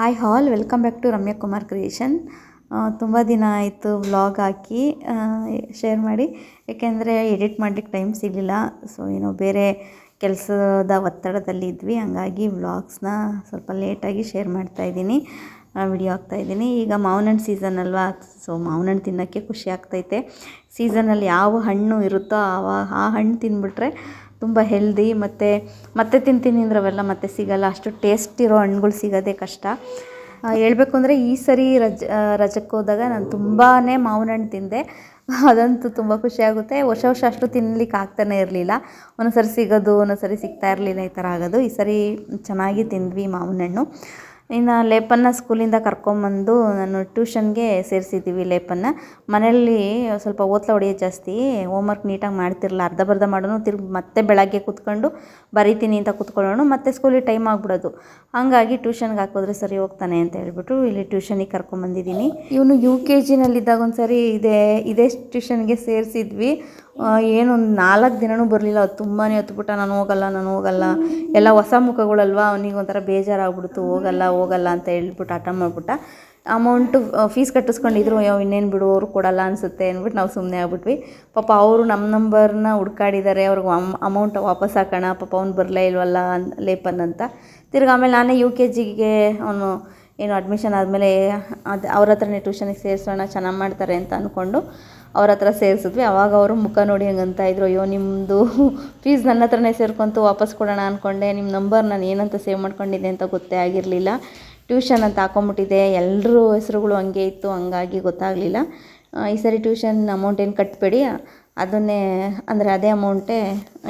Hi all welcome back to Ramya Kumar creation ತುಂಬ ದಿನ ಆಯಿತು ವ್ಲಾಗ್ ಹಾಕಿ ಶೇರ್ ಮಾಡಿ. ಏಕೆಂದರೆ ಎಡಿಟ್ ಮಾಡಲಿಕ್ಕೆ ಟೈಮ್ ಸಿಗಲಿಲ್ಲ. ಸೊ ಏನೋ ಬೇರೆ ಕೆಲಸದ ಒತ್ತಡದಲ್ಲಿ ಇದ್ವಿ. ಹಂಗಾಗಿ ವ್ಲಾಗ್ಸ್ನ ಸ್ವಲ್ಪ ಲೇಟಾಗಿ ಶೇರ್ ಮಾಡ್ತಾಯಿದ್ದೀನಿ ವಿಡಿಯೋ ಹಾಕ್ತಾಯಿದ್ದೀನಿ ಈಗ ಮಾವಿನ ಹಣ್ಣು ಸೀಸನ್ ಅಲ್ವಾ? ಸೊ ಮಾವಿನ ಹಣ್ಣು ತಿನ್ನೋಕ್ಕೆ ಖುಷಿ ಆಗ್ತೈತೆ. ಸೀಸನಲ್ಲಿ ಯಾವ ಹಣ್ಣು ಇರುತ್ತೋ ಆವ ಆ ಹಣ್ಣು ತಿಂದ್ಬಿಟ್ರೆ ತುಂಬ ಹೆಲ್ದಿ ಮತ್ತು, ಮತ್ತೆ ತಿಂತೀನಿ ಅಂದ್ರೆ ಅವೆಲ್ಲ ಮತ್ತೆ ಸಿಗಲ್ಲ. ಅಷ್ಟು ಟೇಸ್ಟ್ ಇರೋ ಹಣ್ಗಳು ಸಿಗೋದೇ ಕಷ್ಟ. ಹೇಳ್ಬೇಕು ಅಂದರೆ ಈ ಸರಿ ರಜ ರಜಕ್ಕೆ ಹೋದಾಗ ನಾನು ತುಂಬಾ ಮಾವಿನ ಹಣ್ಣು ತಿಂದೆ. ಅದಂತೂ ತುಂಬ ಖುಷಿಯಾಗುತ್ತೆ ವರ್ಷ ವರ್ಷ ಅಷ್ಟು ತಿನ್ಲಿಕ್ಕೆ ಆಗ್ತಾನೆ ಇರಲಿಲ್ಲ. ಒಂದೊಂದು ಸರಿ ಸಿಗೋದು ಒಂದೊಂದು ಸರಿ ಸಿಗ್ತಾ ಇರಲಿಲ್ಲ ಈ ಥರ ಆಗೋದು. ಈ ಸರಿ ಚೆನ್ನಾಗಿ ತಿಂದ್ವಿ ಮಾವಿನ ಹಣ್ಣು ಇನ್ನು ಲೇಪನ್ನ ಸ್ಕೂಲಿಂದ ಕರ್ಕೊಂಬಂದು ನಾನು ಟ್ಯೂಷನ್ಗೆ ಸೇರಿಸಿದ್ದೀವಿ ಲೇಪನ್ನ. ಮನೆಯಲ್ಲಿ ಸ್ವಲ್ಪ ಓತ್ಲ ಹೊಡೆಯೋದು ಜಾಸ್ತಿ ಹೋಮ್ವರ್ಕ್ ನೀಟಾಗಿ ಮಾಡ್ತಿರಲ್ಲ ಅರ್ಧಂಬರ್ಧ ಮಾಡೋನು ತಿರ್ಗಿ ಮತ್ತೆ ಬೆಳಗ್ಗೆ ಕೂತ್ಕೊಂಡು ಬರಿತೀನಿ ಅಂತ ಕೂತ್ಕೊಳ್ಳೋಣ ಮತ್ತೆ ಸ್ಕೂಲಿಗೆ ಟೈಮ್ ಆಗಿಬಿಡೋದು. ಹಾಗಾಗಿ ಟ್ಯೂಷನ್ಗೆ ಹಾಕೋದ್ರೆ ಸರಿ ಹೋಗ್ತಾನೆ ಅಂತ ಹೇಳ್ಬಿಟ್ಟು ಇಲ್ಲಿ ಟ್ಯೂಷನಿಗೆ ಕರ್ಕೊಂಬಂದಿದ್ದೀನಿ. ಇವನು ಯು ಕೆ ಜಿನಲ್ಲಿದ್ದಾಗ ಒಂದು ಸರಿ ಇದೇ ಇದೇ ಟ್ಯೂಷನ್ಗೆ ಸೇರಿಸಿದ್ವಿ. ಏನೊಂದು ನಾಲ್ಕು ದಿನವೂ ಬರಲಿಲ್ಲ. ಅದು ತುಂಬಾ ಹತ್ಬಿಟ್ಟ, ನಾನು ಹೋಗಲ್ಲ ನಾನು ಹೋಗಲ್ಲ. ಎಲ್ಲ ಹೊಸ ಮುಖಗಳಲ್ವಾ? ಅವನಿಗೆ ಒಂಥರ ಬೇಜಾರಾಗ್ಬಿಡ್ತು. ಹೋಗಲ್ಲ ಹೋಗಲ್ಲ ಅಂತ ಹೇಳ್ಬಿಟ್ಟು ಹಠ ಮಾಡಿಬಿಟ್ಟ. ಅಮೌಂಟು ಫೀಸ್ ಕಟ್ಟಿಸ್ಕೊಂಡಿದ್ರು, ಅಯ್ಯೋ, ಇನ್ನೇನು ಬಿಡು, ಅವರು ಕೊಡಲ್ಲ ಅನಿಸುತ್ತೆ ಅಂದ್ಬಿಟ್ಟು ನಾವು ಸುಮ್ಮನೆ ಆಗ್ಬಿಟ್ವಿ. ಪಾಪ ಅವರು ನಮ್ಮ ನಂಬರ್ನ ಹುಡ್ಕಾಡಿದ್ದಾರೆ ಅವ್ರಿಗೆ ಅಮ್, ಅಮೌಂಟ್ ವಾಪಸ್ ಹಾಕೋಣ, ಪಾಪ ಅವ್ನು ಬರಲೇ ಇಲ್ವಲ್ಲ ಲೇಪನ್ ಅಂತ. ತಿರ್ಗಿ ಆಮೇಲೆ ನಾನೇ ಯು ಕೆ ಜಿಗೆ ಅವನು ಏನು ಅಡ್ಮಿಷನ್ ಆದಮೇಲೆ ಅದು ಅವ್ರ ಹತ್ರನೇ ಟ್ಯೂಷನಿಗೆ ಸೇರಿಸೋಣ, ಚೆನ್ನಾಗಿ ಮಾಡ್ತಾರೆ ಅಂತ ಅಂದ್ಕೊಂಡು ಅವ್ರ ಹತ್ರ ಸೇರಿಸಿದ್ವಿ. ಅವಾಗ ಅವರು ಮುಖ ನೋಡಿ ಹಂಗೆ ಅಂತ ಇದ್ರು, ಅಯ್ಯೋ ನಿಮ್ಮದು ಫೀಸ್ ನನ್ನ ಹತ್ರನೇ ಸೇರ್ಕೊಂತು, ವಾಪಸ್ ಕೊಡೋಣ ಅಂದ್ಕೊಂಡೆ ನಿಮ್ಮ ನಂಬರ್ ನಾನು ಏನಂತ ಸೇವ್ ಮಾಡ್ಕೊಂಡಿದ್ದೆ ಅಂತ ಗೊತ್ತೇ ಆಗಿರಲಿಲ್ಲ. ಟ್ಯೂಷನ್ ಅಂತ ಹಾಕೊಂಬಿಟ್ಟಿದೆ ಎಲ್ಲರೂ ಹೆಸರುಗಳು ಹಂಗೆ ಇತ್ತು, ಹಂಗಾಗಿ ಗೊತ್ತಾಗಲಿಲ್ಲ. ಈ ಸರಿ ಟ್ಯೂಷನ್ ಅಮೌಂಟ್ ಏನು ಕಟ್ಟಬೇಡಿ ಅದನ್ನೇ, ಅಂದರೆ ಅದೇ ಅಮೌಂಟೇ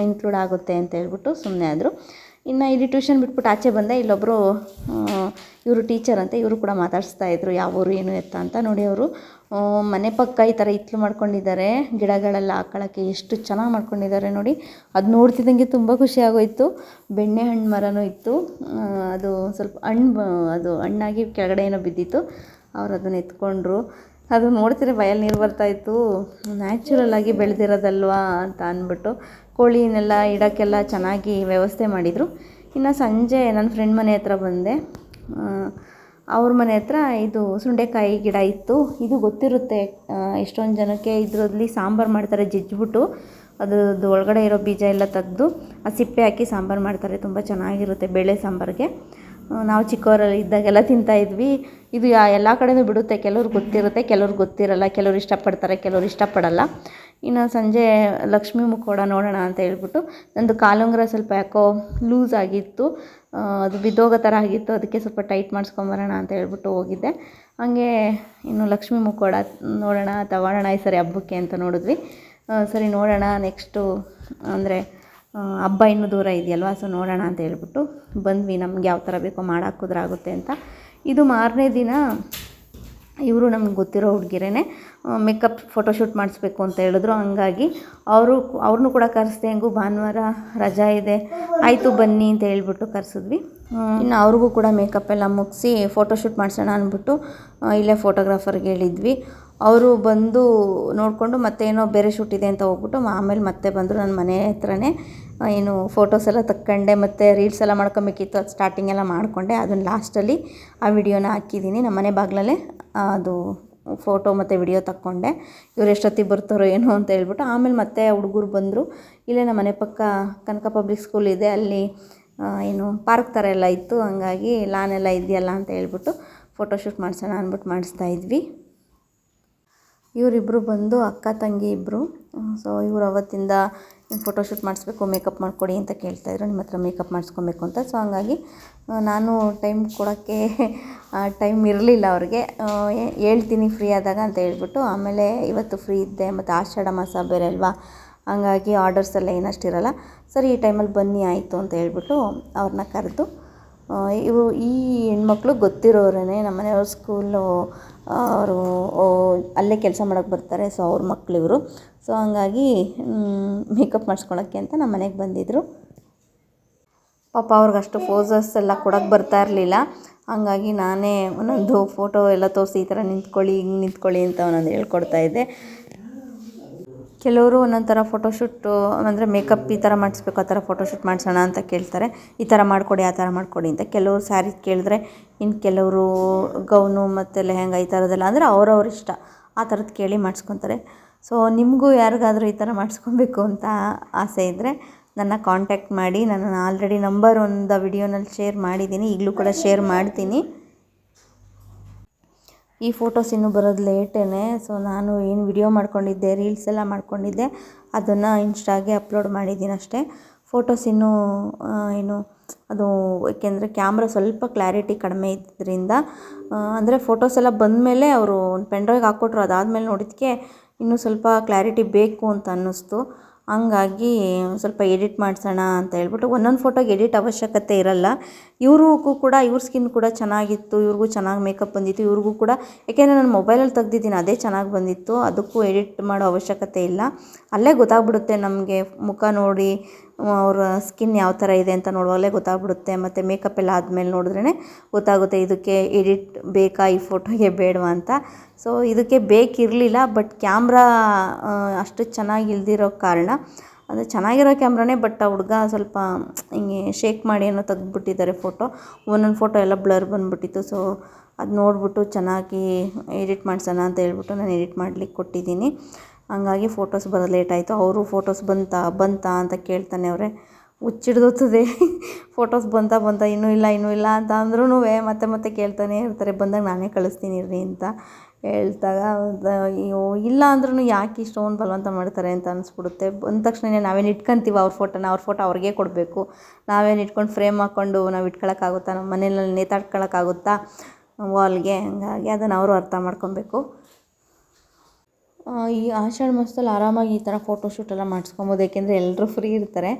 ಇನ್ಕ್ಲೂಡ್ ಆಗುತ್ತೆ ಅಂತ ಹೇಳ್ಬಿಟ್ಟು ಸುಮ್ಮನೆ ಆದರು. ಇನ್ನು ಇಲ್ಲಿ ಟ್ಯೂಷನ್ ಬಿಟ್ಬಿಟ್ಟು ಆಚೆ ಬಂದೆ. ಇಲ್ಲೊಬ್ಬರು ಇವರು ಟೀಚರ್ ಅಂತ ಇವರು ಕೂಡ ಮಾತಾಡಿಸ್ತಾ ಇದ್ರು, ಯಾವ ಊರು ಏನು ಎತ್ತ ಅಂತ. ನೋಡಿ ಅವರು ಮನೆ ಪಕ್ಕ ಈ ಥರ ಹಿತ್ಲು ಮಾಡ್ಕೊಂಡಿದ್ದಾರೆ, ಗಿಡಗಳೆಲ್ಲ ಹಾಕೊಳ್ಳೋಕ್ಕೆ ಎಷ್ಟು ಚೆನ್ನಾಗಿ ಮಾಡ್ಕೊಂಡಿದ್ದಾರೆ ನೋಡಿ. ಅದು ನೋಡ್ತಿದ್ದಂಗೆ ತುಂಬ ಖುಷಿ ಆಗೋಯಿತು. ಬೆಣ್ಣೆ ಹಣ್ಣು ಮರನೂ ಇತ್ತು. ಅದು ಸ್ವಲ್ಪ ಹಣ್ಣು ಅದು ಹಣ್ಣಾಗಿ ಕೆಳಗಡೆ ಏನೋ ಬಿದ್ದಿತ್ತು. ಅವ್ರು ಅದನ್ನು ಎತ್ಕೊಂಡ್ರು. ಅದು ನೋಡ್ತಿದ್ರೆ ಬಯಲು ನೀರು ಬರ್ತಾಯಿತ್ತು ನ್ಯಾಚುರಲ್ ಆಗಿ ಬೆಳೆದಿರೋದಲ್ವಾ ಅಂತ ಅಂದ್ಬಿಟ್ಟು ಕೋಳಿನೆಲ್ಲ ಇಡೋಕ್ಕೆಲ್ಲ ಚೆನ್ನಾಗಿ ವ್ಯವಸ್ಥೆ ಮಾಡಿದರು. ಇನ್ನು ಸಂಜೆ ನನ್ನ ಫ್ರೆಂಡ್ ಮನೆ ಹತ್ರ ಬಂದೆ. ಅವ್ರ ಮನೆ ಹತ್ರ ಇದು ಸುಂಡೆಕಾಯಿ ಗಿಡ ಇತ್ತು. ಇದು ಗೊತ್ತಿರುತ್ತೆ ಎಷ್ಟೊಂದು ಜನಕ್ಕೆ ಇದರಲ್ಲಿ ಸಾಂಬಾರು ಮಾಡ್ತಾರೆ ಜಜ್ಜಿಬಿಟ್ಟು. ಅದ್ರದ್ದು ಒಳಗಡೆ ಇರೋ ಬೀಜ ಎಲ್ಲ ತೆಗೆದು ಆ ಸಿಪ್ಪೆ ಹಾಕಿ ಸಾಂಬಾರು ಮಾಡ್ತಾರೆ, ತುಂಬ ಚೆನ್ನಾಗಿರುತ್ತೆ ಬೇಳೆ ಸಾಂಬಾರಿಗೆ. ನಾವು ಚಿಕ್ಕವರಲ್ಲಿ ಇದ್ದಾಗೆಲ್ಲ ತಿಂತಾಯಿದ್ವಿ ಇದು ಎಲ್ಲ ಕಡೆಯೂ ಬಿಡುತ್ತೆ ಕೆಲವ್ರಿಗೆ ಗೊತ್ತಿರುತ್ತೆ ಕೆಲವ್ರಿಗೆ ಗೊತ್ತಿರಲ್ಲ, ಕೆಲವ್ರು ಇಷ್ಟಪಡ್ತಾರೆ, ಕೆಲವ್ರು ಇಷ್ಟಪಡಲ್ಲ. ಇನ್ನು ಸಂಜೆ ಲಕ್ಷ್ಮೀ ಮುಖೋಡ ನೋಡೋಣ ಅಂತ ಹೇಳ್ಬಿಟ್ಟು ನಂದು ಕಾಲುಂಗುರ ಸ್ವಲ್ಪ ಯಾಕೋ ಲೂಸ್ ಆಗಿತ್ತು ಅದು ಬಿದ್ದೋಗೋ ಥರ ಆಗಿತ್ತು, ಅದಕ್ಕೆ ಸ್ವಲ್ಪ ಟೈಟ್ ಮಾಡಿಸ್ಕೊಂಬರೋಣ ಅಂತ ಹೇಳ್ಬಿಟ್ಟು ಹೋಗಿದ್ದೆ. ಹಾಗೆ ಇನ್ನು ಲಕ್ಷ್ಮೀ ಮುಖೋಡ ನೋಡೋಣ ತಗೊಳ್ಳೋಣ ಈ ಸರಿ ಹಬ್ಬಕ್ಕೆ ಅಂತ ನೋಡಿದ್ವಿ. ಸರಿ ನೋಡೋಣ ನೆಕ್ಸ್ಟು, ಅಂದರೆ ಹಬ್ಬ ಇನ್ನೂ ದೂರ ಇದೆಯಲ್ವಾ, ಸೊ ನೋಡೋಣ ಅಂತ ಹೇಳ್ಬಿಟ್ಟು ಬಂದ್ವಿ. ನಮ್ಗೆ ಯಾವ ಥರ ಬೇಕೋ ಮಾಡಾಕಿದ್ರಾಗುತ್ತೆ ಅಂತ. ಇದು ಮಾರನೇ ದಿನ ಇವರು ನಮ್ಗೆ ಗೊತ್ತಿರೋ ಹುಡುಗಿರೇ ಮೇಕಪ್ ಫೋಟೋಶೂಟ್ ಮಾಡಿಸ್ಬೇಕು ಅಂತ ಹೇಳಿದ್ರು. ಹಂಗಾಗಿ ಅವರು ಅವ್ರನ್ನೂ ಕೂಡ ಕರೆಸ್ದೆ, ಹೆಂಗೂ ಭಾನುವಾರ ರಜಾ ಇದೆ, ಆಯಿತು ಬನ್ನಿ ಅಂತ ಹೇಳ್ಬಿಟ್ಟು ಕರೆಸಿದ್ವಿ. ಇನ್ನು ಅವ್ರಿಗೂ ಕೂಡ ಮೇಕಪ್ ಎಲ್ಲ ಮುಗಿಸಿ ಫೋಟೋಶೂಟ್ ಮಾಡಿಸೋಣ ಅಂದ್ಬಿಟ್ಟು ಇಲ್ಲೇ ಫೋಟೋಗ್ರಾಫರ್ಗೆ ಹೇಳಿದ್ವಿ. ಅವರು ಬಂದು ನೋಡಿಕೊಂಡು ಏನೋ ಬೇರೆ ಶೂಟ್ ಇದೆ ಅಂತ ಹೋಗ್ಬಿಟ್ಟು ಆಮೇಲೆ ಮತ್ತೆ ಬಂದರು ನನ್ನ ಮನೆ ಹತ್ರನೇ. ಏನು ಫೋಟೋಸ್ ಎಲ್ಲ ತಕ್ಕೊಂಡೆ, ಮತ್ತು ರೀಲ್ಸ್ ಎಲ್ಲ ಮಾಡ್ಕೊಬೇಕಿತ್ತು, ಅದು ಸ್ಟಾರ್ಟಿಂಗ್ ಎಲ್ಲ ಮಾಡಿಕೊಂಡೆ. ಅದನ್ನು ಲಾಸ್ಟಲ್ಲಿ ಆ ವಿಡಿಯೋನ ಹಾಕಿದ್ದೀನಿ. ನಮ್ಮ ಮನೆ ಬಾಗಿಲಲ್ಲೇ ಅದು ಫೋಟೋ ಮತ್ತು ವಿಡಿಯೋ ತಕ್ಕೊಂಡೆ. ಇವ್ರು ಎಷ್ಟೊತ್ತಿಗೆ ಬರ್ತಾರೋ ಏನೋ ಅಂತ ಹೇಳ್ಬಿಟ್ಟು ಆಮೇಲೆ ಮತ್ತೆ ಹುಡುಗರು ಬಂದರು. ಇಲ್ಲೇ ನಮ್ಮ ಮನೆ ಪಕ್ಕ ಕನಕ ಪಬ್ಲಿಕ್ ಸ್ಕೂಲ್ ಇದೆ, ಅಲ್ಲಿ ಏನು ಪಾರ್ಕ್ ಥರ ಎಲ್ಲ ಇತ್ತು. ಹಂಗಾಗಿ ಲಾನ್ ಎಲ್ಲ ಇದೆಯಲ್ಲ ಅಂತ ಹೇಳ್ಬಿಟ್ಟು ಫೋಟೋಶೂಟ್ ಮಾಡಿಸೋಣ ಅಂದ್ಬಿಟ್ಟು ಮಾಡಿಸ್ತಾ ಇದ್ವಿ. ಇವರಿಬ್ಬರು ಬಂದು ಅಕ್ಕ, ತಂಗಿ ಇಬ್ಬರು ಸೊ ಇವರು ಅವತ್ತಿಂದ ಫೋಟೋಶೂಟ್ ಮಾಡಿಸ್ಬೇಕು ಮೇಕಪ್ ಮಾಡಿಕೊಡಿ ಅಂತ ಕೇಳ್ತಾಯಿದ್ರು ನಿಮ್ಮ ಹತ್ರ ಮೇಕಪ್ ಮಾಡಿಸ್ಕೊಬೇಕು ಅಂತ. ಸೊ ಹಂಗಾಗಿ ನಾನು ಟೈಮ್ ಕೊಡೋಕ್ಕೆ ಟೈಮ್ ಇರಲಿಲ್ಲ ಅವ್ರಿಗೆ. ಹೇಳ್ತೀನಿ ಫ್ರೀ ಆದಾಗ ಅಂತ ಹೇಳ್ಬಿಟ್ಟು, ಆಮೇಲೆ ಇವತ್ತು ಫ್ರೀ ಇದ್ದೆ. ಮತ್ತು ಆಷಾಢ ಮಾಸ ಬೇರೆ ಅಲ್ವಾ? ಹಂಗಾಗಿ ಆರ್ಡರ್ಸ್ ಎಲ್ಲ ಏನಷ್ಟು ಇರೋಲ್ಲ. ಸರಿ, ಈ ಟೈಮಲ್ಲಿ ಬನ್ನಿ, ಆಯಿತು ಅಂತ ಹೇಳ್ಬಿಟ್ಟು ಅವ್ರನ್ನ ಕರೆದು ಇವು ಈ ಹೆಣ್ಮಕ್ಳು ಗೊತ್ತಿರೋರೇ ನಮ್ಮ ಮನೆಯವ್ರ ಸ್ಕೂಲು ಅವರು ಅಲ್ಲೇ ಕೆಲಸ ಮಾಡೋಕ್ಕೆ ಬರ್ತಾರೆ, ಸೊ ಅವ್ರ ಮಕ್ಳು ಇವರು. ಸೊ ಹಂಗಾಗಿ ಮೇಕಪ್ ಮಾಡಿಸ್ಕೊಳಕ್ಕೆ ಅಂತ ನಮ್ಮ ಮನೆಗೆ ಬಂದಿದ್ದರು ಪಾಪ ಅವ್ರಿಗೆ ಅಷ್ಟು ಫೋಸಸ್ ಎಲ್ಲ ಕೊಡೋಕ್ಕೆ ಬರ್ತಾ ಇರಲಿಲ್ಲ. ಹಂಗಾಗಿ ನಾನೇ ಒಂದೊಂದು ಫೋಟೋ ಎಲ್ಲ ತೋರಿಸಿ ಈ ಥರ ನಿಂತ್ಕೊಳ್ಳಿ, ಹಿಂಗೆ ನಿಂತ್ಕೊಳ್ಳಿ ಅಂತ ಒಂದೊಂದು ಹೇಳ್ಕೊಡ್ತಾ ಇದ್ದೆ. ಕೆಲವರು ಒಂದೊಂದು ಥರ ಫೋಟೋಶೂಟು, ಅಂದರೆ ಮೇಕಪ್ ಈ ಥರ ಮಾಡಿಸ್ಬೇಕು, ಆ ಥರ ಫೋಟೋಶೂಟ್ ಮಾಡಿಸೋಣ ಅಂತ ಕೇಳ್ತಾರೆ. ಈ ಥರ ಮಾಡಿಕೊಡಿ, ಆ ಥರ ಮಾಡಿಕೊಡಿ ಅಂತ ಕೆಲವರು ಸ್ಯಾರಿ ಕೇಳಿದ್ರೆ, ಇನ್ನು ಕೆಲವರು ಗೌನು ಮತ್ತು ಲೆಹೆಂಗಾ ಈ ಥರದ್ದೆಲ್ಲ ಅಂದರೆ ಅವ್ರವ್ರ ಇಷ್ಟ. ಆ ಥರದ್ದು ಕೇಳಿ ಮಾಡಿಸ್ಕೊತಾರೆ. ಸೊ ನಿಮಗೂ ಯಾರಿಗಾದರೂ ಈ ಥರ ಮಾಡಿಸ್ಕೊಬೇಕು ಅಂತ ಆಸೆ ಇದ್ದರೆ ನನ್ನ ಕಾಂಟ್ಯಾಕ್ಟ್ ಮಾಡಿ. ನಾನು ಆಲ್ರೆಡಿ ನಂಬರ್ ಒಂದು ವಿಡಿಯೋನಲ್ಲಿ ಶೇರ್ ಮಾಡಿದ್ದೀನಿ. ಈಗಲೂ ಕೂಡ ಶೇರ್ ಮಾಡ್ತೀನಿ. ಈ ಫೋಟೋಸ್ ಇನ್ನೂ ಬರೋದು ಲೇಟೇ ಸೊ ನಾನು ಏನು ವಿಡಿಯೋ ಮಾಡ್ಕೊಂಡಿದ್ದೆ ರೀಲ್ಸ್ ಎಲ್ಲ ಮಾಡ್ಕೊಂಡಿದ್ದೆ, ಅದನ್ನು ಇನ್ಸ್ಟಾಗೆ ಅಪ್ಲೋಡ್ ಮಾಡಿದ್ದೀನಿ ಅಷ್ಟೇ. ಫೋಟೋಸ್ ಇನ್ನೂ ಏನು, ಅದು ಏಕೆಂದರೆ ಕ್ಯಾಮ್ರಾ ಸ್ವಲ್ಪ ಕ್ಲಾರಿಟಿ ಕಡಿಮೆ ಇದ್ದರಿಂದ ಅಂದರೆ ಫೋಟೋಸ್ ಎಲ್ಲ ಬಂದಮೇಲೆ ಅವರು ಒಂದು ಪೆನ್ ಡ್ರೈವ್ಗೆ ಹಾಕ್ಕೊಟ್ರು, ಅದಾದಮೇಲೆ ನೋಡಿದ್ದಕ್ಕೆ ಇನ್ನೂ ಸ್ವಲ್ಪ ಕ್ಲಾರಿಟಿ ಬೇಕು ಅಂತ ಅನ್ನಿಸ್ತು. ಹಂಗಾಗಿ ಸ್ವಲ್ಪ ಎಡಿಟ್ ಮಾಡಿಸೋಣ ಅಂತ ಹೇಳ್ಬಿಟ್ಟು ಒಂದೊಂದು ಫೋಟೋಗೆ ಎಡಿಟ್ ಅವಶ್ಯಕತೆ ಇರಲ್ಲ. ಇವ್ರಿಗೂ ಕೂಡ, ಇವ್ರ ಸ್ಕಿನ್ ಕೂಡ ಚೆನ್ನಾಗಿತ್ತು, ಇವ್ರಿಗೂ ಚೆನ್ನಾಗಿ ಮೇಕಪ್ ಬಂದಿತ್ತು, ಇವ್ರಿಗೂ ಕೂಡ. ಯಾಕೆಂದರೆ ನಾನು ಮೊಬೈಲಲ್ಲಿ ತೆಗ್ದಿದ್ದೀನಿ, ಅದೇ ಚೆನ್ನಾಗಿ ಬಂದಿತ್ತು. ಅದಕ್ಕೂ ಎಡಿಟ್ ಮಾಡೋ ಅವಶ್ಯಕತೆ ಇಲ್ಲ. ಅಲ್ಲೇ ಗೊತ್ತಾಗ್ಬಿಡುತ್ತೆ ನಮಗೆ ಮುಖ ನೋಡಿ ಅವ್ರ ಸ್ಕಿನ್ ಯಾವ ಥರ ಇದೆ ಅಂತ ನೋಡುವಾಗಲೇ ಗೊತ್ತಾಗ್ಬಿಡುತ್ತೆ. ಮತ್ತು ಮೇಕಪ್ ಎಲ್ಲ ಆದಮೇಲೆ ನೋಡಿದ್ರೇ ಗೊತ್ತಾಗುತ್ತೆ ಇದಕ್ಕೆ ಎಡಿಟ್ ಬೇಕಾ, ಈ ಫೋಟೋಗೆ ಬೇಡವಾ ಅಂತ. ಸೊ ಇದಕ್ಕೆ ಬೇಕಿರಲಿಲ್ಲ ಬಟ್ ಕ್ಯಾಮ್ರಾ ಅಷ್ಟು ಚೆನ್ನಾಗಿ ಇಲ್ದಿರೋ ಕಾರಣ. ಅದು ಚೆನ್ನಾಗಿರೋ ಕ್ಯಾಮ್ರಾನೇ ಬಟ್ ಆ ಹುಡುಗ ಸ್ವಲ್ಪ ಹಿಂಗೆ ಶೇಕ್ ಮಾಡಿ ಏನೋ ತೆಗೆದ್ಬಿಟ್ಟಿದ್ದಾರೆ ಫೋಟೋ ಒಂದೊಂದು ಫೋಟೋ ಎಲ್ಲ ಬ್ಲರ್ ಬಂದುಬಿಟ್ಟಿತ್ತು. ಸೊ ಅದು ನೋಡಿಬಿಟ್ಟು ಚೆನ್ನಾಗಿ ಎಡಿಟ್ ಮಾಡ್ಸೋಣ ಅಂತ ಹೇಳ್ಬಿಟ್ಟು ನಾನು ಎಡಿಟ್ ಮಾಡ್ಲಿಕ್ಕೆ ಕೊಟ್ಟಿದ್ದೀನಿ. ಹಂಗಾಗಿ ಫೋಟೋಸ್ ಬರೋದು ಲೇಟ್ ಆಯಿತು. ಅವರು ಫೋಟೋಸ್ ಬಂತಾ ಬಂತಾ ಅಂತ ಕೇಳ್ತಾನೆ ಅವರೇ. ಹುಚ್ಚಿಡ್ದೋತದೆ ಫೋಟೋಸ್ ಬಂತಾ ಬಂತಾ, ಇನ್ನೂ ಇಲ್ಲ ಇನ್ನೂ ಇಲ್ಲ ಅಂತ ಅಂದ್ರೂ ಮತ್ತೆ ಮತ್ತೆ ಕೇಳ್ತಾನೆ ಇರ್ತಾರೆ. ಬಂದಾಗ ನಾನೇ ಕಳಿಸ್ತೀನಿ ಇರ್ರಿ ಅಂತ ಹೇಳ್ದಾಗ ಅಯ್ಯೋ, ಇಲ್ಲ ಅಂದ್ರೂ ಯಾಕೆ ಇಷ್ಟೊಂದು ಬಲವಂತ ಮಾಡ್ತಾರೆ ಅಂತ ಅನಿಸ್ಬಿಡುತ್ತೆ. ಬಂದ ತಕ್ಷಣ ನಾವೇನು ಇಟ್ಕೊಂತೀವಿ ಅವ್ರ ಫೋಟೋನ ಅವ್ರ ಫೋಟೋ ಅವ್ರಿಗೆ ಕೊಡಬೇಕು. ನಾವೇನು ಇಟ್ಕೊಂಡು ಫ್ರೇಮ್ ಹಾಕ್ಕೊಂಡು ನಾವು ಇಟ್ಕೊಳಕ್ಕಾಗುತ್ತಾ? ನಮ್ಮ ಮನೇಲಿ ನೇತಾಡ್ಕೊಳಕ್ಕಾಗುತ್ತಾ? ವಾಲ್ಗೆ ಹಂಗಾಗಿ ಅದನ್ನು ಅವರು ಅರ್ಥ ಮಾಡ್ಕೊಬೇಕು. ಈ ಆಷಾಢ ಮಾಸದಲ್ಲಿ ಆರಾಮಾಗಿ ಈ ಥರ ಫೋಟೋಶೂಟ್ ಎಲ್ಲ ಮಾಡಿಸ್ಕೊಬೋದು ಏಕೆಂದರೆ ಎಲ್ಲರೂ ಫ್ರೀ ಇರ್ತಾರೆ.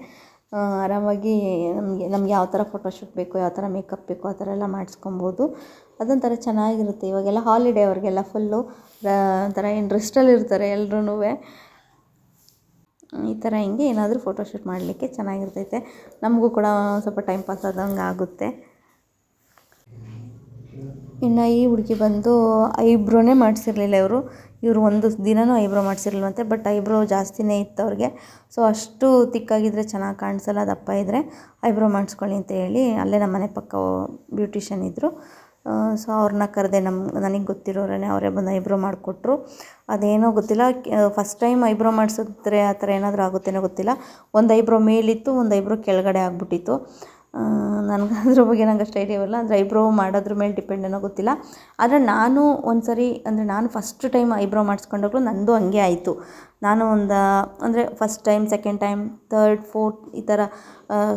ಆರಾಮಾಗಿ ನಮಗೆ, ನಮ್ಗೆ ಯಾವ ಥರ ಫೋಟೋಶೂಟ್ ಬೇಕು, ಯಾವ ಥರ ಮೇಕಪ್ ಬೇಕು, ಆ ಥರ ಎಲ್ಲ ಮಾಡಿಸ್ಕೊಬೋದು. ಅದೊಂಥರ ಚೆನ್ನಾಗಿರುತ್ತೆ. ಇವಾಗೆಲ್ಲ ಹಾಲಿಡೇ ಅವ್ರಿಗೆಲ್ಲ ಫುಲ್ಲು ಒಂಥರ ಇಂಟ್ರೆಸ್ಟಲ್ಲಿ ರೆಸ್ಟಲ್ಲಿ ಇರ್ತಾರೆ ಎಲ್ರೂ ಈ ಥರ ಹಿಂಗೆ ಏನಾದರೂ ಫೋಟೋಶೂಟ್ ಮಾಡಲಿಕ್ಕೆ ಚೆನ್ನಾಗಿರ್ತೈತೆ. ನಮಗೂ ಕೂಡ ಸ್ವಲ್ಪ ಟೈಮ್ ಪಾಸ್ ಆದಂಗೆ ಆಗುತ್ತೆ. ಇನ್ನು ಈ ಹುಡುಗಿ ಬಂದು ಐಬ್ರೋನೇ ಮಾಡಿಸಿರ್ಲಿಲ್ಲ ಇವರು. ಇವರು ಒಂದು ದಿನವೂ ಐಬ್ರೋ ಮಾಡಿಸಿರ್ಲಿಲ್ವಂತೆ ಬಟ್ ಐಬ್ರೋ ಜಾಸ್ತಿನೇ ಇತ್ತು ಅವ್ರಿಗೆ. ಸೊ ಅಷ್ಟು ತಿಕ್ಕಾಗಿದ್ದರೆ ಚೆನ್ನಾಗಿ ಕಾಣಿಸಲ್ಲ, ದಪ್ಪ ಇದ್ದರೆ ಐಬ್ರೋ ಮಾಡಿಸ್ಕೊಳ್ಳಿ ಅಂತ ಹೇಳಿ ಅಲ್ಲೇ ನಮ್ಮ ಮನೆ ಪಕ್ಕ ಬ್ಯೂಟಿಷಿಯನ್ ಇದ್ದರು ಸೊ ಅವ್ರನ್ನ ಕರೆದೆ ನಮ್ಮ ನನಗೆ ಗೊತ್ತಿರೋರೇ ಅವರೇ ಬಂದು ಐಬ್ರೋ ಮಾಡಿಕೊಟ್ರು. ಅದೇನೋ ಗೊತ್ತಿಲ್ಲ ಫಸ್ಟ್ ಟೈಮ್ ಐಬ್ರೋ ಮಾಡಿಸಿದ್ರೆ ಆ ಥರ ಏನಾದರೂ ಆಗುತ್ತೇನೋ ಗೊತ್ತಿಲ್ಲ. ಒಂದು ಐಬ್ರೋ ಮೇಲಿತ್ತು, ಒಂದು ಐಬ್ರೋ ಕೆಳಗಡೆ ಆಗ್ಬಿಟ್ಟಿತ್ತು. ನನಗೆ ಅದ್ರ ಬಗ್ಗೆ ನಂಗೆ ಅಷ್ಟು ಐಡಿಯಾ ಇಲ್ಲ ಅಂದರೆ ಐಬ್ರೋ ಮಾಡೋದ್ರ ಮೇಲೆ ಡಿಪೆಂಡ್ ಏನೋ ಗೊತ್ತಿಲ್ಲ. ಆದರೆ ನಾನು ಒಂದು ಸರಿ ಅಂದರೆ ನಾನು ಫಸ್ಟ್ ಟೈಮ್ ಐಬ್ರೋ ಮಾಡಿಸ್ಕೊಂಡಾಗಲೂ ನಂದು ಹಂಗೆ ಆಯಿತು. ನಾನು ಒಂದು, ಅಂದರೆ first time second time third fourth ಈ ಥರ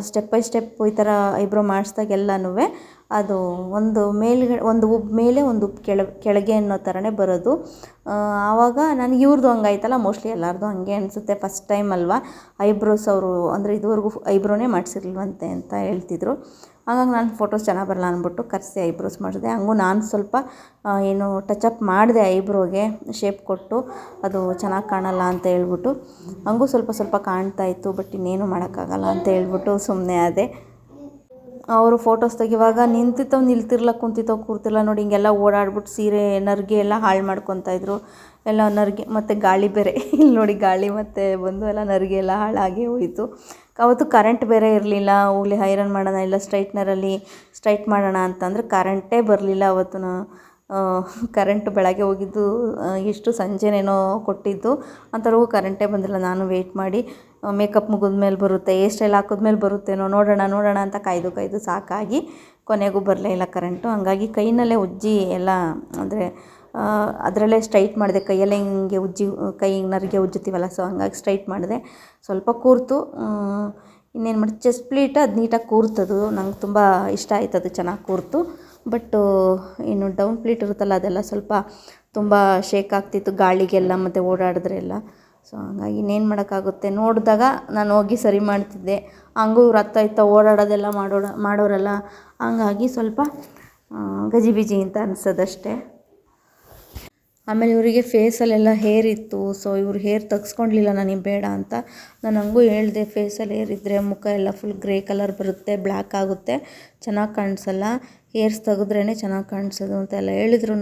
ಸ್ಟೆಪ್ ಬೈ ಸ್ಟೆಪ್ ಈ ಥರ ಐಬ್ರೋ ಮಾಡಿಸ್ದಾಗೆಲ್ಲನೂ ಅದು ಒಂದು ಮೇಲ್ಗಡೆ, ಒಂದು ಉಬ್ಬು ಮೇಲೆ ಒಂದು ಉಬ್ಬು ಕೆಳ, ಕೆಳಗೆ ಅನ್ನೋ ಥರನೇ ಬರೋದು. ಆವಾಗ ನನಗೆ ಇವ್ರದ್ದು ಹಂಗಾಯ್ತಲ್ಲ, ಮೋಸ್ಟ್ಲಿ ಎಲ್ಲರದ್ದು ಹಂಗೆ ಅನಿಸುತ್ತೆ. ಫಸ್ಟ್ ಟೈಮ್ ಅಲ್ವಾ? ಐಬ್ರೋಸ್ ಅವರು, ಅಂದರೆ ಇದುವರೆಗೂ ಐಬ್ರೋನೇ ಮಾಡಿಸಿರ್ಲಿಲ್ವಂತೆ ಅಂತ ಹೇಳ್ತಿದ್ರು. ಹಾಗಾಗಿ ನಾನು ಫೋಟೋಸ್ ಚೆನ್ನಾಗಿ ಬರಲ್ಲ ಅಂದ್ಬಿಟ್ಟು ಕರೆಸಿ ಐಬ್ರೋಸ್ ಮಾಡಿದೆ. ಹಂಗೂ ನಾನು ಸ್ವಲ್ಪ ಏನು ಟಚಪ್ ಮಾಡಿದೆ ಐಬ್ರೋಗೆ, ಶೇಪ್ ಕೊಟ್ಟು, ಅದು ಚೆನ್ನಾಗಿ ಕಾಣಲ್ಲ ಅಂತ ಹೇಳ್ಬಿಟ್ಟು. ಹಂಗೂ ಸ್ವಲ್ಪ ಸ್ವಲ್ಪ ಕಾಣ್ತಾ ಇತ್ತು, ಬಟ್ ಇನ್ನೇನು ಮಾಡೋಕ್ಕಾಗಲ್ಲ ಅಂತ ಹೇಳ್ಬಿಟ್ಟು ಸುಮ್ಮನೆ ಆದೆ. ಅವರು ಫೋಟೋಸ್ ತೆಗಿವಾಗ ನಿಂತಿತ್ತವ್ ನಿಲ್ತಿರ್ಲ ಕುಂತಿತ್ತವ್ ಕೂರ್ತಿರ್ಲ ನೋಡಿ, ಹಿಂಗೆಲ್ಲ ಓಡಾಡ್ಬಿಟ್ಟು ಸೀರೆ, ನರ್ಗೆ ಎಲ್ಲ ಹಾಳು ಮಾಡ್ಕೊತಾ ಇದ್ರು. ಎಲ್ಲ ನರ್ಗೆ ಮತ್ತು ಗಾಳಿ ಬೇರೆ. ಇಲ್ಲಿ ನೋಡಿ ಗಾಳಿ ಮತ್ತು ಬಂದು ಎಲ್ಲ ನರ್ಗೆ ಎಲ್ಲ ಹಾಳಾಗಿ ಹೋಯಿತು. ಅವತ್ತು ಕರೆಂಟ್ ಬೇರೆ ಇರಲಿಲ್ಲ. ಹೋಗ್ಲಿ ಹೈರನ್ ಮಾಡೋಣ ಇಲ್ಲ ಸ್ಟ್ರೈಟ್ನರಲ್ಲಿ ಸ್ಟ್ರೈಟ್ ಮಾಡೋಣ ಅಂತಂದ್ರೆ ಕರೆಂಟೇ ಬರಲಿಲ್ಲ ಅವತ್ತು ಕರೆಂಟ್ ಬೆಳಗ್ಗೆ ಹೋಗಿದ್ದು ಎಷ್ಟು ಸಂಜೆನೇನೋ ಕೊಟ್ಟಿದ್ದು ಅಂಥವ್ರಿಗೂ ಕರೆಂಟೇ ಬಂದಿಲ್ಲ. ನಾನು ವೇಟ್ ಮಾಡಿ ಮೇಕಪ್ ಮುಗಿದ ಮೇಲೆ ಬರುತ್ತೆ ಏರ್ ಸ್ಟೈಲ್ ಹಾಕಿದ್ಮೇಲೆ ಬರುತ್ತೇನೋ, ನೋಡೋಣ ನೋಡೋಣ ಅಂತ ಕಾಯ್ದು ಕಾಯ್ದು ಸಾಕಾಗಿ ಕೊನೆಗೂ ಬರಲೇ ಇಲ್ಲ ಕರೆಂಟು ಹಂಗಾಗಿ ಕೈನಲ್ಲೇ ಉಜ್ಜಿ ಎಲ್ಲ, ಅಂದರೆ ಅದರಲ್ಲೇ ಸ್ಟ್ರೈಟ್ ಮಾಡಿದೆ. ಕೈಯಲ್ಲೇ ಹಿಂಗೆ ಉಜ್ಜಿ, ಕೈ ನರಿಗೆ ಉಜ್ಜುತ್ತೀವಲ್ಲ ಸೊ ಹಂಗಾಗಿ ಸ್ಟ್ರೈಟ್ ಮಾಡಿದೆ. ಸ್ವಲ್ಪ ಕೂರ್ತು ಇನ್ನೇನು ಮಾಡಿ ಚೆಸ್ಟ್ ಪ್ಲೀಟ್ ಅದು ನೀಟಾಗಿ ಕೂರ್ತದು. ನಂಗೆ ತುಂಬ ಇಷ್ಟ ಆಯ್ತು ಅದು ಚೆನ್ನಾಗಿ ಕೂರ್ತು. ಬಟ್ಟು, ಏನು ಡೌನ್ ಪ್ಲೇಟ್ ಇರುತ್ತಲ್ಲ, ಅದೆಲ್ಲ ಸ್ವಲ್ಪ ತುಂಬ ಶೇಕ್ ಆಗ್ತಿತ್ತು ಗಾಳಿಗೆಲ್ಲ ಮತ್ತು ಓಡಾಡಿದ್ರೆ ಎಲ್ಲ ಸೊ ಹಂಗಾಗಿ ಇನ್ನೇನು ಮಾಡೋಕ್ಕಾಗುತ್ತೆ? ನೋಡಿದಾಗ ನಾನು ಹೋಗಿ ಸರಿ ಮಾಡ್ತಿದ್ದೆ. ಹಂಗೂ ಇವ್ರು ಅತ್ತ ಇತ್ತ ಓಡಾಡೋದೆಲ್ಲ ಮಾಡೋಡ, ಮಾಡೋರಲ್ಲ. ಹಂಗಾಗಿ ಸ್ವಲ್ಪ ಗಜಿಬಿಜಿ ಅಂತ ಅನ್ಸೋದಷ್ಟೇ. ಆಮೇಲೆ ಇವರಿಗೆ ಫೇಸಲ್ಲೆಲ್ಲ ಹೇರ್ ಇತ್ತು. ಸೊ ಇವ್ರು ಹೇರ್ ತೆಗ್ಸ್ಕೊಂಡ್ಲಿಲ್ಲ ನನಗೆ ಬೇಡ ಅಂತ. ನಾನು ಹಂಗೂ ಹೇಳಿದೆ ಫೇಸಲ್ಲಿ ಹೇರ್ ಇದ್ದರೆ ಮುಖ ಎಲ್ಲ ಫುಲ್ ಗ್ರೇ ಕಲರ್ ಬರುತ್ತೆ ಬ್ಲ್ಯಾಕ್ ಆಗುತ್ತೆ. ಚೆನ್ನಾಗಿ ಕಾಣಿಸಲ್ಲ. ಏರ್ಸ್ ತೆಗೆದ್ರೇ ಚೆನ್ನಾಗಿ ಕಾಣಿಸೋದು ಅಂತೆಲ್ಲ ಹೇಳಿದ್ರು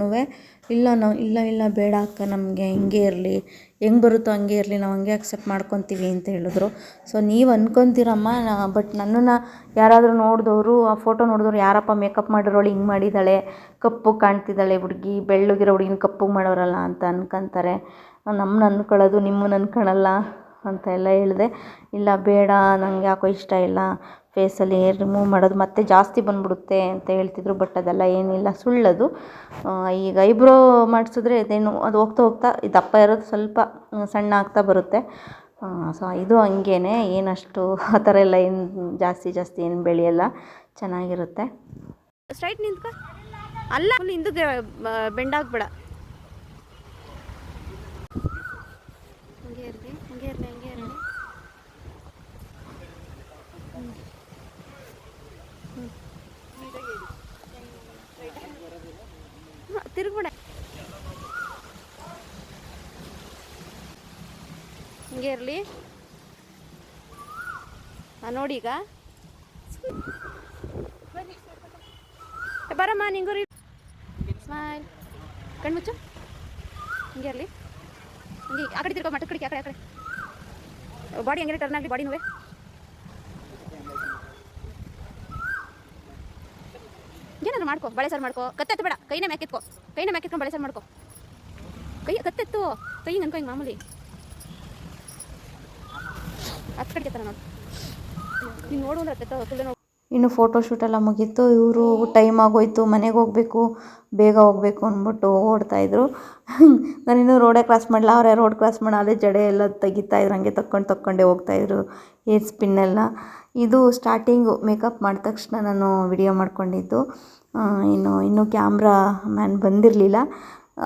ಇಲ್ಲ ನಾವು ಇಲ್ಲ ಇಲ್ಲ, ಬೇಡ ಅಕ್ಕ, ನಮಗೆ ಹಿಂಗೆ ಇರಲಿ, ಹೆಂಗೆ ಬರುತ್ತೋ ಹಂಗೆ ಇರಲಿ, ನಾವು ಹಂಗೆ ಅಕ್ಸೆಪ್ಟ್ ಮಾಡ್ಕೊತೀವಿ ಅಂತ ಹೇಳಿದ್ರು. ಸೊ ನೀವು ಅಂದ್ಕೊತೀರಮ್ಮ ಬಟ್ ನನ್ನನ್ನು ಯಾರಾದರೂ ನೋಡಿದವರು, ಆ ಫೋಟೋ ನೋಡಿದವ್ರು ಯಾರಪ್ಪ ಮೇಕಪ್ ಮಾಡಿರೋಳು, ಹಿಂಗೆ ಮಾಡಿದ್ದಾಳೆ ಕಪ್ಪು ಕಾಣ್ತಿದ್ದಾಳೆ ಹುಡುಗಿ, ಬೆಳ್ಳಗಿರೋ ಹುಡುಗಿನ ಕಪ್ಪು ಮಾಡೋರಲ್ಲ ಅಂತ ಅನ್ಕೊಂತಾರೆ. ನಮ್ಮನ್ನ ಅಂದ್ಕೊಳ್ಳೋದು ನಿಮ್ಮನ್ನ ಅನ್ಕೊಳಲ್ಲ ಅಂತ ಎಲ್ಲ ಹೇಳಿದೆ. ಇಲ್ಲ, ಬೇಡ ನನಗೆ ಯಾಕೋ ಇಷ್ಟ ಇಲ್ಲ. ಫೇಸಲ್ಲಿ ರಿಮೂವ್ ಮಾಡೋದು ಮತ್ತೆ ಜಾಸ್ತಿ ಬಂದ್ಬಿಡುತ್ತೆ ಅಂತ ಹೇಳ್ತಿದ್ರು ಬಟ್ ಅದೆಲ್ಲ ಏನಿಲ್ಲ. ಸುಳ್ಳದು. ಈಗ ಐಬ್ರೋ ಮಾಡಿಸಿದ್ರೆ ಅದೇನು ಅದು ಹೋಗ್ತಾ ಹೋಗ್ತಾ ದಪ್ಪ ಇರೋದು ಸ್ವಲ್ಪ ಸಣ್ಣ ಆಗ್ತಾ ಬರುತ್ತೆ. ಸೊ ಇದು ಹಂಗೇನೆ, ಏನಷ್ಟು ಆ ಥರ ಎಲ್ಲ ಏನು ಜಾಸ್ತಿ ಜಾಸ್ತಿ ಏನು ಬೆಳೆಯಲ್ಲ, ಚೆನ್ನಾಗಿರುತ್ತೆ. ಸ್ಟ್ರೈಟ್ ನಿಂತ್ಕೊ. ಅಲ್ಲ, ಹಿಂದಕ್ಕೆ ಬೆಂಡಾಗ್ಬೇಡ ಹಂಗೆ ಇರಲಿ ಹಂಗೆ ಇರಲಿ ಹಂಗೆ ಇರಲಿ ತಿರುಗ್ಬೇಡ ಹಿಂಗೆ ಇರಲಿ. ನೋಡಿ ಈಗ. ಬರಮ್ಮ, ನಿಂಗೂ ರೀ ಸ್ಮೈಲ್ ಕಣ್ಮುಚ್ಚು ಹಿಂಗೆ ಇರಲಿ. ಹಿಂಗೆ ಆ ಕಡೆ ತಿರ್ಕೊಂಡು ಮಟ್ಟ ಕಡೆಗೆ, ಆ ಕಡೆ ಆ ಕಡೆ. ಬಾಡಿ ಹಂಗೆ ಟರ್ನ್ ಆಗಲಿ ಬಾಡಿ ನೋವೆ. ಏನಾದ್ರು ಮಾಡ್ಕೋ, ಬಳೆ ಸರ್ ಮಾಡ್ಕೋ. ಕತ್ತೆ ಬೇಡ, ಕೈನ ಮ್ಯಾಕೆತ್ಕೊ ಕೈನ ಮ್ಯಾಕೆತ್ಕೊಂಡು ಬಳೆ ಸರ್ ಮಾಡ್ಕೊ. ಕೈ ಕತ್ತೆತ್ತು. ಕೈ ಅನ್ಕೊ ಹಿಂಗೆ ಮಾಮೂಲಿ. ಹತ್ತು ಫೋಟೋ ತರ ನೋಡಿ. ನೀನು ಇನ್ನು ಮುಗೀತು. ಇವರು ಟೈಮ್ ಆಗೋಯ್ತು. ಮನೆಗೆ ಹೋಗಬೇಕು. ಬೇಗ ಹೋಗಬೇಕು ಅಂದ್ಬಿಟ್ಟು ಓಡ್ತಾಯಿದ್ರು ನಾನಿನ್ನೂ ರೋಡೇ ಕ್ರಾಸ್ ಮಾಡಲ್ಲ ಅವರೇ ರೋಡ್ ಕ್ರಾಸ್ ಮಾಡಿ? ಅದೇ ಜಡೆ ಎಲ್ಲ ತೆಗಿತಾಯಿದ್ರು ಹಂಗೆ ತಕ್ಕೊಂಡು ತಕ್ಕೊಂಡೇ ಹೋಗ್ತಾಯಿದ್ರು ಏರ್ ಸ್ಪಿನ್ನೆಲ್ಲ ಇದು ಸ್ಟಾರ್ಟಿಂಗು ಮೇಕಪ್ ಮಾಡಿದ ತಕ್ಷಣ ನಾನು ವಿಡಿಯೋ ಮಾಡ್ಕೊಂಡಿದ್ದು. ಇನ್ನು, ಇನ್ನೂ ಕ್ಯಾಮ್ರಾ ಮ್ಯಾನ್ ಬಂದಿರಲಿಲ್ಲ.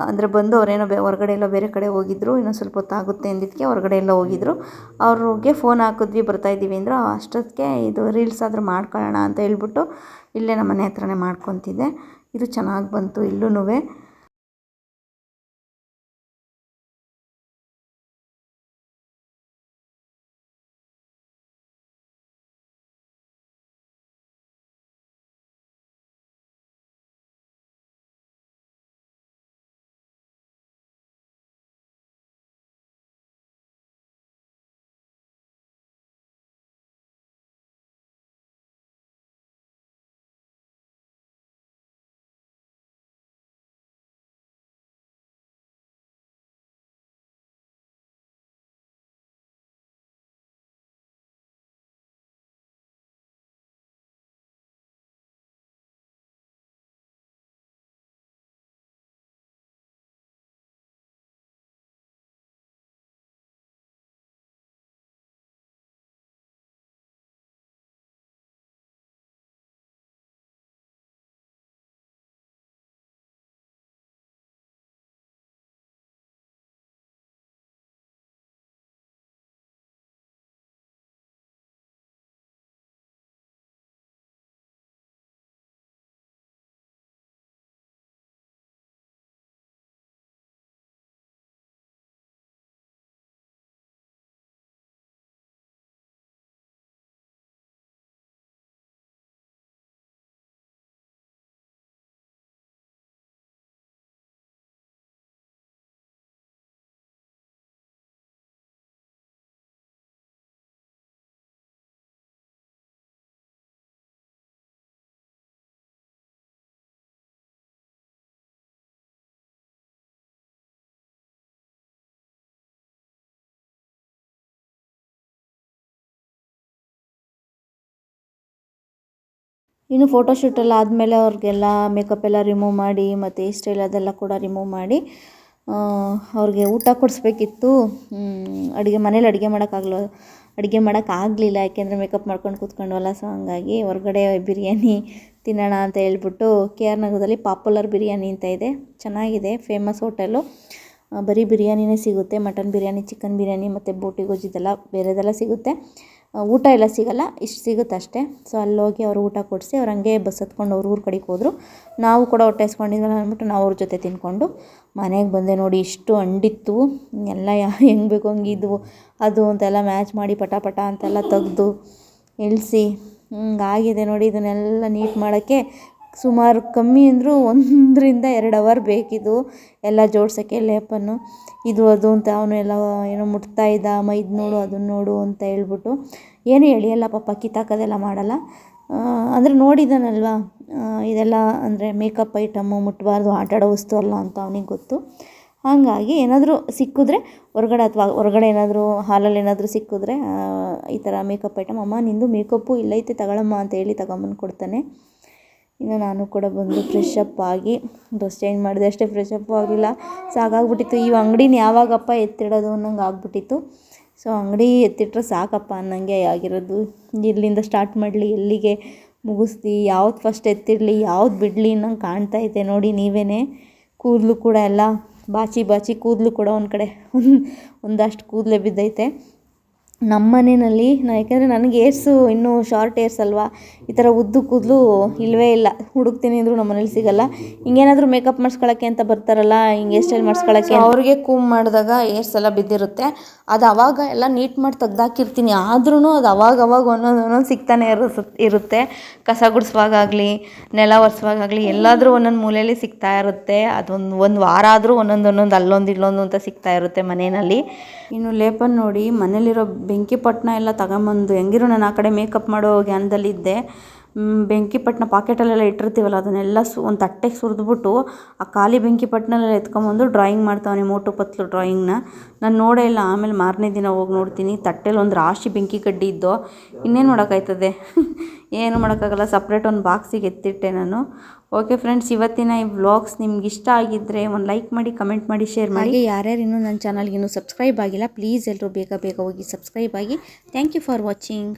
ಅಂದರೆ ಬಂದು ಅವರೇನೋ ಬೆ, ಹೊರಗಡೆ ಎಲ್ಲ ಬೇರೆ ಕಡೆ ಹೋಗಿದ್ರು. ಇನ್ನೊಂದು ಸ್ವಲ್ಪ ಹೊತ್ತಾಗುತ್ತೆ ಅಂದಿದ್ದಕ್ಕೆ ಹೊರಗಡೆ ಎಲ್ಲ ಹೋಗಿದ್ರು. ಅವ್ರಿಗೆ ಫೋನ್ ಹಾಕಿದ್ವಿ ಬರ್ತಾಯಿದ್ದೀವಿ ಅಂದರು. ಅಷ್ಟೊತ್ತಿಗೆ ಇದು ರೀಲ್ಸ್ ಆದರೂ ಮಾಡ್ಕೊಳ್ಳೋಣ ಅಂತ ಹೇಳ್ಬಿಟ್ಟು ಇಲ್ಲೇ ನಮ್ಮ ಮನೆ ಹತ್ರನೇ ಮಾಡ್ಕೊತಿದ್ದೆ. ಇದು ಚೆನ್ನಾಗಿ ಬಂತು ಇಲ್ಲೂ ಇನ್ನು ಫೋಟೋಶೂಟೆಲ್ಲ ಆದಮೇಲೆ ಅವ್ರಿಗೆಲ್ಲ ಮೇಕಪ್ ಎಲ್ಲ ರಿಮೂವ್ ಮಾಡಿ ಮತ್ತು ಸ್ಟೈಲ್ ಅದೆಲ್ಲ ಕೂಡ ರಿಮೂವ್ ಮಾಡಿ ಅವ್ರಿಗೆ ಊಟ ಕೊಡಿಸ್ಬೇಕಿತ್ತು. ಅಡುಗೆ ಮನೇಲಿ ಅಡುಗೆ ಮಾಡೋಕ್ಕಾಗಲ್ಲ ಅಡುಗೆ ಮಾಡೋಕ್ಕಾಗಲಿಲ್ಲ ಯಾಕೆಂದರೆ ಮೇಕಪ್ ಮಾಡ್ಕೊಂಡು ಕೂತ್ಕೊಂಡ್ವಲ್ಲ ಸೊ ಹಂಗಾಗಿ ಹೊರಗಡೆ ಬಿರಿಯಾನಿ ತಿನ್ನೋಣ ಅಂತ ಹೇಳ್ಬಿಟ್ಟು ಕೆ ಆರ್ ನಗರದಲ್ಲಿ ಪಾಪ್ಯುಲರ್ ಬಿರಿಯಾನಿ ಅಂತ ಇದೆ. ಚೆನ್ನಾಗಿದೆ ಫೇಮಸ್ ಹೋಟೆಲು ಬರೀ ಬಿರಿಯಾನಿನೇ ಸಿಗುತ್ತೆ. ಮಟನ್ ಬಿರಿಯಾನಿ ಚಿಕನ್ ಬಿರಿಯಾನಿ ಮತ್ತು ಬೋಟಿ ಗೊಜ್ಜಿದೆಲ್ಲ ಬೇರೆದೆಲ್ಲ ಸಿಗುತ್ತೆ. ಊಟ ಎಲ್ಲ ಸಿಗಲ್ಲ, ಇಷ್ಟು ಸಿಗುತ್ತೆ ಅಷ್ಟೇ. ಸೊ ಅಲ್ಲಿ ಹೋಗಿ ಅವ್ರು ಊಟ ಕೊಡಿಸಿ, ಅವ್ರು ಹಂಗೆ ಬಸ್ ಹತ್ಕೊಂಡು ಅವ್ರ ಊರ ಕಡೆಗೆ ಹೋದರು. ನಾವು ಕೂಡ ಹೊಟ್ಟೆ ಹಸ್ಕೊಂಡಿದ್ವಲ್ಲ ಅಂದ್ಬಿಟ್ಟು ನಾವು ಅವ್ರ ಜೊತೆ ತಿಂದ್ಕೊಂಡು ಮನೆಗೆ ಬಂದೆ ನೋಡಿ ಇಷ್ಟು ಹಂಡಿತ್ತು ಎಲ್ಲ ಹೆಂಗೆ ಬೇಕು ಹಂಗೆ ಇದ್ವು ಅದು ಅಂತೆಲ್ಲ ಮ್ಯಾಚ್ ಮಾಡಿ ಪಟ ಪಟ ಅಂತೆಲ್ಲ ತೆಗ್ದು ಇಳಿಸಿ ಹಿಂಗಾಗಿದೆ ನೋಡಿ, ಇದನ್ನೆಲ್ಲ ನೀಟ್ ಮಾಡೋಕ್ಕೆ ಸುಮಾರು ಕಮ್ಮಿ ಅಂದರೂ ಒಂದರಿಂದ ಎರಡು ಅವರ್ ಬೇಕಿದು. ಎಲ್ಲ ಜೋಡ್ಸೋಕ್ಕೆ ಲೇಪನ್ನು. ಇದು, ಅದು ಅಂತ ಅವನು ಎಲ್ಲ ಏನೋ ಮುಟ್ತಾ ಇದ್ದ. ಅಮ್ಮ, ಇದು ನೋಡು ಅದನ್ನು ನೋಡು ಅಂತ ಹೇಳ್ಬಿಟ್ಟು. ಏನು ಎಳೆಯಲ್ಲ ಪಾಪ ಕಿತ್ತಾಕೋದೆಲ್ಲ ಮಾಡಲ್ಲ. ಅಂದರೆ ನೋಡಿದ್ದಾನಲ್ವಾ ಇದೆಲ್ಲ ಅಂದರೆ ಮೇಕಪ್ ಐಟಮ್ಮು ಮುಟ್ಟಬಾರ್ದು ಆಟಾಡೋ ವಸ್ತು ಅಲ್ಲ ಅಂತ ಅವನಿಗೆ ಗೊತ್ತು. ಹಾಗಾಗಿ ಏನಾದರೂ ಸಿಕ್ಕಿದ್ರೆ ಹೊರಗಡೆ ಅಥವಾ ಹೊರಗಡೆ ಏನಾದರೂ ಹಾಲಲ್ಲಿ ಏನಾದರೂ ಸಿಕ್ಕಿದ್ರೆ ಈ ಥರ ಮೇಕಪ್ ಐಟಮ್ ಅಮ್ಮ, ನಿಂದು ಮೇಕಪ್ಪು ಇಲ್ಲೈತೆ, ತಗೊಳಮ್ಮ ಅಂತ ಹೇಳಿ ತಗೊಂಬಂದು ಕೊಡ್ತಾನೆ. ಇನ್ನು ನಾನು ಕೂಡ ಬಂದು ಫ್ರೆಶ್ ಅಪ್ ಆಗಿ ಡ್ರೆಸ್ ಚೇಂಜ್ ಮಾಡಿದೆ ಅಷ್ಟೇ ಫ್ರೆಶ್ ಆಗಿಲ್ಲ. ಸಾಕಾಗ್ಬಿಟ್ಟಿತ್ತು ಈ ಅಂಗಡಿನ ಯಾವಾಗಪ್ಪ ಎತ್ತಿಡೋದು ಅನ್ನೋಂಗೆ ಆಗ್ಬಿಟ್ಟಿತ್ತು. ಸೊ ಅಂಗಡಿ ಎತ್ತಿಟ್ರೆ ಸಾಕಪ್ಪ ಅನ್ನಂಗೆ ಆಗಿರೋದು. ಇಲ್ಲಿಂದ ಸ್ಟಾರ್ಟ್ ಮಾಡಲಿ, ಎಲ್ಲಿಗೆ ಮುಗಿಸ್ತಿ ಯಾವ್ದು ಫಸ್ಟ್ ಎತ್ತಿಡಲಿ, ಯಾವ್ದು ಬಿಡಲಿ ಅನ್ನಂಗೆ ಕಾಣ್ತಾ ಇದೆ ನೋಡಿ ನೀವೇ ಕೂದಲು ಕೂಡ ಎಲ್ಲ ಬಾಚಿ ಬಾಚಿ ಕೂದಲು ಕೂಡ ಒಂದು ಕಡೆ ಒಂದಷ್ಟು ಕೂದಲೇ ಬಿದ್ದೈತೆ. ನಮ್ಮ ಮನೆಯಲ್ಲಿ ನಾ ಯಾಕೆಂದರೆ ನನಗೆ ಏರ್ಸು ಇನ್ನೂ ಶಾರ್ಟ್ ಏರ್ಸ್ ಅಲ್ವಾ? ಈ ಥರ ಉದ್ದು ಕೂದಲು ಇಲ್ಲವೇ ಇಲ್ಲ. ಹುಡುಕ್ತೀನಿ ಅಂದರೂ ನಮ್ಮ ಮನೇಲಿ ಸಿಗಲ್ಲ. ಹಿಂಗೇನಾದರೂ ಮೇಕಪ್ ಮಾಡಿಸ್ಕೊಳಕ್ಕೆ ಅಂತ ಬರ್ತಾರಲ್ಲ ಹಿಂಗೆ ಹೇರ್ ಸ್ಟೈಲ್ ಮಾಡಿಸ್ಕೊಳಕ್ಕೆ ಅವ್ರಿಗೆ ಕೂಮ್ ಮಾಡಿದಾಗ ಏರ್ಸ್ ಎಲ್ಲ ಬಿದ್ದಿರುತ್ತೆ. ಅದು ಅವಾಗ ಎಲ್ಲ ನೀಟ್ ಮಾಡಿ ತೆಗ್ದಾಕಿರ್ತೀನಿ. ಆದ್ರೂ ಅದು ಅವಾಗ ಅವಾಗ ಒಂದೊಂದು ಒಂದೊಂದು ಸಿಗ್ತಾನೆ ಇರು ಇರುತ್ತೆ. ಕಸ ಗುಡಿಸುವಾಗಲಿ ನೆಲ ಒರೆಸುವಾಗಲಿ ಎಲ್ಲಾದರೂ ಒಂದೊಂದು ಮೂಲೆಯಲ್ಲಿ ಸಿಗ್ತಾ ಇರುತ್ತೆ. ಅದೊಂದು ಒಂದು ವಾರ ಆದರೂ ಒಂದೊಂದು ಒಂದೊಂದು ಅಲ್ಲೊಂದು ಇಲ್ಲೊಂದು ಅಂತ ಸಿಗ್ತಾ ಇರುತ್ತೆ ಮನೆಯಲ್ಲಿ. ಇನ್ನು ಲೇಪನ್ ನೋಡಿ ಮನೇಲಿರೋ ಬೆಂಕಿ ಪಟ್ಟಣ ಎಲ್ಲ ತಗೊಂಬಂದು, ಹೆಂಗಿರು ನಾನು ಆ ಕಡೆ ಮೇಕಪ್ ಮಾಡೋ ಜ್ಞಾನದಲ್ಲಿದ್ದೆ ಇದ್ದೆ ಬೆಂಕಿ ಪಟ್ಟಣ ಪಾಕೆಟಲ್ಲೆಲ್ಲ ಇಟ್ಟಿರ್ತೀವಲ್ಲ, ಅದನ್ನೆಲ್ಲ ಸು, ಒಂದು ತಟ್ಟೆಗೆ ಸುರಿದ್ಬಿಟ್ಟು ಆ ಖಾಲಿ ಬೆಂಕಿ ಪಟ್ಟಣೆಲ್ಲ ಎತ್ಕೊಂಬಂದು ಡ್ರಾಯಿಂಗ್ ಮಾಡ್ತಾವನೆ ಮೋಟು ಪತ್ಲು ಡ್ರಾಯಿಂಗ್ನ ನಾನು ನೋಡೇ ಇಲ್ಲ, ಆಮೇಲೆ ಮಾರನೇ ದಿನ ಹೋಗಿ ನೋಡ್ತೀನಿ. ತಟ್ಟೆಲಿ ಒಂದು ರಾಶಿ ಬೆಂಕಿ ಕಡ್ಡಿ ಇದ್ದೋ, ಇನ್ನೇನು ಮಾಡೋಕ್ಕಾಯ್ತದೆ? ಏನು ಮಾಡೋಕ್ಕಾಗಲ್ಲ ಸಪ್ರೇಟ್ ಒಂದು ಬಾಕ್ಸಿಗೆ ಎತ್ತಿಟ್ಟೆ ನಾನು. ಓಕೆ ಫ್ರೆಂಡ್ಸ್ ಇವತ್ತಿನ ಈ ವ್ಲಾಗ್ಸ್ ನಿಮ್ಗೆ ಇಷ್ಟ ಆಗಿದ್ದರೆ ಒಂದು ಲೈಕ್ ಮಾಡಿ ಕಮೆಂಟ್ ಮಾಡಿ ಶೇರ್ ಮಾಡಿ. ಯಾರ್ಯಾರು ಇನ್ನೂ ನನ್ನ ಚಾನಲ್ಗೆ ಇನ್ನೂ ಸಬ್ಸ್ಕ್ರೈಬ್ ಆಗಿಲ್ಲ ಪ್ಲೀಸ್ ಎಲ್ಲರೂ ಬೇಗ ಬೇಗ ಹೋಗಿ ಸಬ್ಸ್ಕ್ರೈಬ್ ಆಗಿ. Thank you for watching